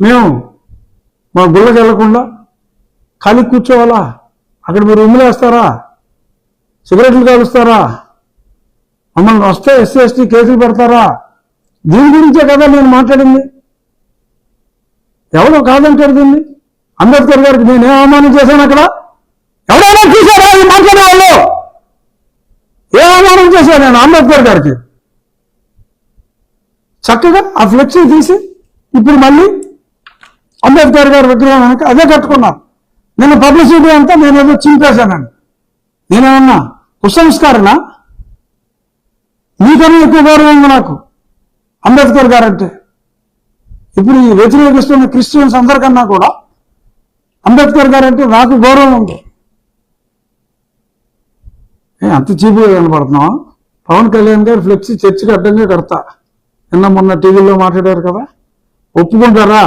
మేము మా గుళ్ళకి వెళ్ళకుండా ఖాళీ కూర్చోవాలా? అక్కడ మీరు ఉమ్మిలేస్తారా సిగరెట్లు కాలుస్తారా మమ్మల్ని వస్తే ఎస్సీ ఎస్టీ కేసులు పెడతారా? దీని గురించే కదా నేను మాట్లాడింది. ఎవరో కాదంటారు దీన్ని? అంబేద్కర్ గారికి నేను ఏ అవమానం చేశాను అక్కడ. ఎవరైనా చూసారా ఈ మాట్లాడే వాళ్ళు? ఏ అవమానం చేశాను నేను అంబేద్కర్ గారికి? చక్కగా ఆ ఫ్లెక్సీ తీసి ఇప్పుడు మళ్ళీ అంబేద్కర్ గారి విగ్రహం వెనక అదే కట్టుకున్నారు నిన్న పబ్లిసిటీ అంతా నేను ఏదో చింపేశానండి నేనేమన్నా కుసంస్కారణ? మీకన్నా ఎక్కువ గౌరవం ఉంది నాకు. అంబేద్కర్ గారు అంటే ఇప్పుడు ఈ వ్యతిరేకిస్తున్న క్రిస్టియన్స్ అందరికన్నా కూడా అంబేద్కర్ గారు అంటే నాకు గౌరవం ఉంది. ఏ, అంత చీపుగా కనపడుతున్నావా పవన్ కళ్యాణ్ గారు ఫ్లెక్సీ చర్చికి అడ్డంగా కడతా. నిన్న మొన్న టీవీలో మాట్లాడారు కదా. ఒప్పుకుంటారా?